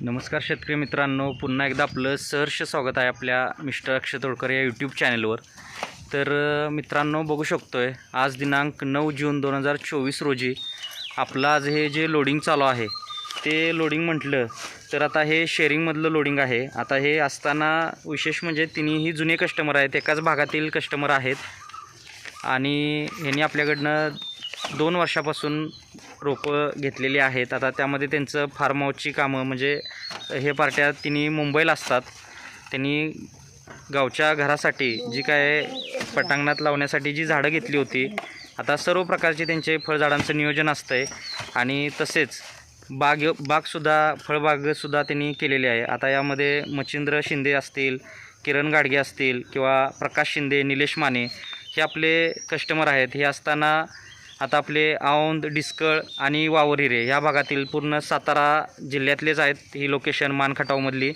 नमस्कार शेतकरी मित्रांनो पुन्हा एकदा आपलं सहर्ष स्वागत आहे आपल्या मिस्टर अक्षय तोडकर या यूट्यूब चॅनलवर तर मित्रांनो बघू शकतो आहे आज दिनांक नऊ जून दोन हजार चोवीस रोजी आपलं आज हे जे लोडिंग चालू आहे ते लोडिंग म्हटलं तर आता हे शेअरिंगमधलं लोडिंग आहे. आता हे असताना विशेष म्हणजे तिन्ही जुने कस्टमर आहेत एकाच भागातील कस्टमर आहेत. आणि ह्यांनी आपल्याकडनं दोन वर्षापासून रोपं घेतलेली आहेत. आता त्यामध्ये त्यांचं फार्म हाऊसची कामं म्हणजे हे पार्ट्या तिन्ही मुंबईला असतात. त्यांनी गावच्या घरासाठी जी काय पटांगणात लावण्यासाठी जी झाडं घेतली होती आता सर्व प्रकारचे त्यांचे फळझाडांचं नियोजन असतं आहे आणि तसेच बाग बागसुद्धा फळबागसुद्धा त्यांनी केलेली आहे. आता यामध्ये मच्छिंद्र शिंदे असतील किरण गाडगे असतील किंवा प्रकाश शिंदे निलेश माने हे आपले कस्टमर आहेत. हे असताना आता आपले औंध डिस्कळ आणि वावरिरे ह्या भागातील पूर्ण सातारा जिल्ह्यातलेच आहेत. ही लोकेशन मानखटावमधली.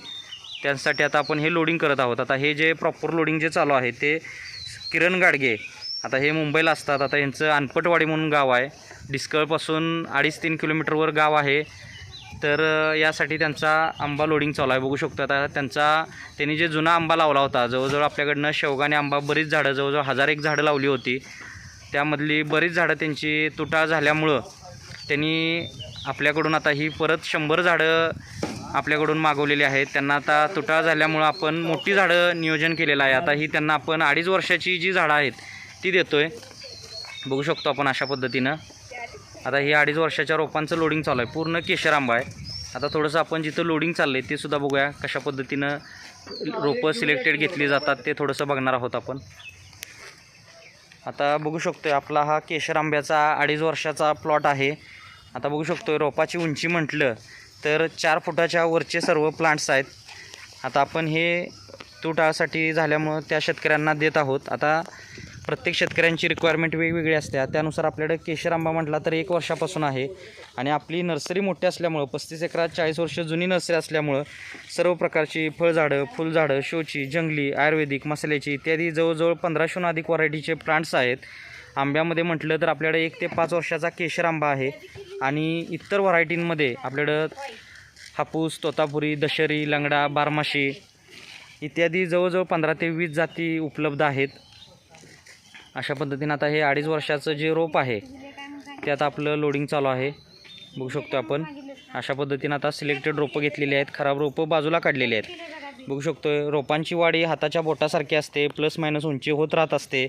त्यांसाठी आता आपण हे लोडिंग करत आहोत. आता हे जे प्रॉपर लोडिंग जे चालू आहे ते किरण गाडगे आता हे मुंबईला असतात. आता यांचं अनपटवाडी म्हणून गाव आहे. डिस्कळपासून अडीच तीन किलोमीटरवर गाव आहे. तर यासाठी त्यांचा आंबा लोडिंग चालू आहे. बघू शकतो आता त्यांचा त्यांनी जे जुना आंबा लावला होता जवळजवळ आपल्याकडनं शेवगाने आंबा बरीच झाडं जवळजवळ हजार एक झाडं लावली होती. त्यामधली बरीच झाडं त्यांची तुटा झाल्यामुळं त्यांनी आपल्याकडून आता ही परत शंभर झाडं आपल्याकडून मागवलेली आहेत. त्यांना आता तुटा झाल्यामुळं आपण मोठी झाडं नियोजन केलेलं आहे. आता ही त्यांना आपण अडीच वर्षाची जी झाडं आहेत ती देतो आहे बघू शकतो आपण अशा पद्धतीनं. आता ही अडीच वर्षाच्या रोपांचं लोडिंग चालू आहे. पूर्ण केशर आंबा आहे. आता थोडंसं आपण जिथं लोडिंग चाललं आहे ते सुद्धा बघूया कशा पद्धतीनं रोपं सिलेक्टेड घेतली जातात ते थोडंसं बघणार आहोत आपण. आता बघू शकतोय आपला हा केशर आंब्याचा अडीच वर्षाचा प्लॉट आहे. आता बघू शकतो रोपाची उंची म्हटलं तर चार फुटाच्या वरचे सर्व प्लांट्स आहेत. आता आपण हे तुटासाठी झाल्यामुळं त्या शेतकऱ्यांना देत आहोत. आता प्रत्येक शेतकऱ्यांची रिक्वायरमेंट वेगवेगळी असते. त्यानुसार आपल्याकडे केशर आंबा म्हटला तर एक वर्षापासून आहे. आणि आपली नर्सरी मोठी असल्यामुळं पस्तीस एकरात चाळीस वर्ष जुनी नर्सरी असल्यामुळं सर्व प्रकारची फळझाडं फुलझाडं शोची जंगली आयुर्वेदिक मसाल्याची इत्यादी जवळजवळ पंधराशेहून अधिक व्हरायटीचे प्लांट्स आहेत. आंब्यामध्ये म्हटलं तर आपल्याकडे एक ते पाच वर्षाचा केशर आंबा आहे. आणि इतर व्हरायटींमध्ये आपल्याकडं हापूस तोतापुरी दशरी लंगडा बारमाशी इत्यादी जवळजवळ पंधरा ते वीस जाती उपलब्ध आहेत. अशा पद्धतीनं आता हे अडीच वर्षाचं जे रोप आहे ते आता आपलं लोडिंग चालू आहे. बघू शकतो आपण. अशा पद्धतीनं आता सिलेक्टेड रोपं घेतलेली आहेत. खराब रोपं बाजूला काढलेली आहेत. बघू शकतो रोपांची वाढी हाताच्या बोटासारखी असते. प्लस मायनस उंची होत राहत असते.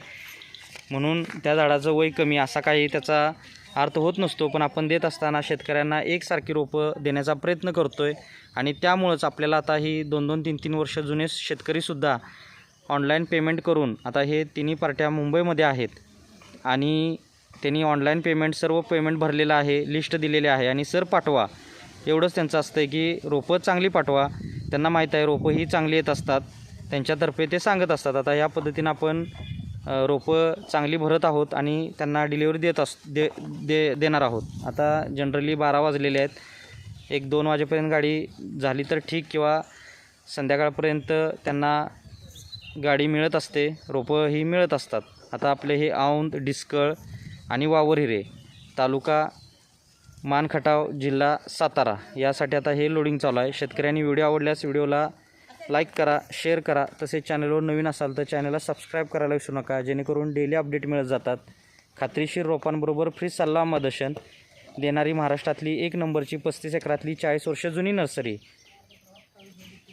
म्हणून त्या झाडाचं वय कमी असा काही त्याचा अर्थ होत नसतो. पण आपण देत असताना शेतकऱ्यांना एकसारखी रोपं देण्याचा प्रयत्न करतो आहे आणि त्यामुळंच आपल्याला आता ही दोन दोन तीन तीन वर्ष जुने शेतकरीसुद्धा ऑनलाईन पेमेंट करून आता हे तिन्ही पार्ट्या मुंबईमध्ये आहेत आणि त्यांनी ऑनलाईन पेमेंट सर्व पेमेंट भरलेलं आहे लिस्ट दिलेली आहे आणि सर पाठवा. एवढंच त्यांचं असतं आहे की रोपं चांगली पाठवा. त्यांना माहीत आहे रोपं ही चांगली येत असतात. त्यांच्यातर्फे ते सांगत असतात. आता या पद्धतीनं आपण रोपं चांगली भरत आहोत आणि त्यांना डिलिव्हरी देत अस दे दे देणार आहोत. आता जनरली बारा वाजलेले आहेत. एक दोन वाजेपर्यंत गाडी झाली तर ठीक किंवा संध्याकाळपर्यंत त्यांना गाडी मिळत असते रोपं ही मिळत असतात. आता आपले हे औंध डिस्कळ आणि वावर हिरे तालुका मानखटाव जिल्हा सातारा. यासाठी आता हे लोडिंग चालू आहे. शेतकऱ्यांनी व्हिडिओ आवडल्यास व्हिडिओला लाईक करा शेअर करा. तसेच चॅनलवर नवीन असाल तर चॅनलला सबस्क्राईब करायला विसरू नका. जेणेकरून डेली अपडेट मिळत जातात. खात्रीशीर रोपांबरोबर फ्री सल्ला मदशन देणारी महाराष्ट्रातली एक नंबरची पस्तीस एकरातली चाळीस वर्ष जुनी नर्सरी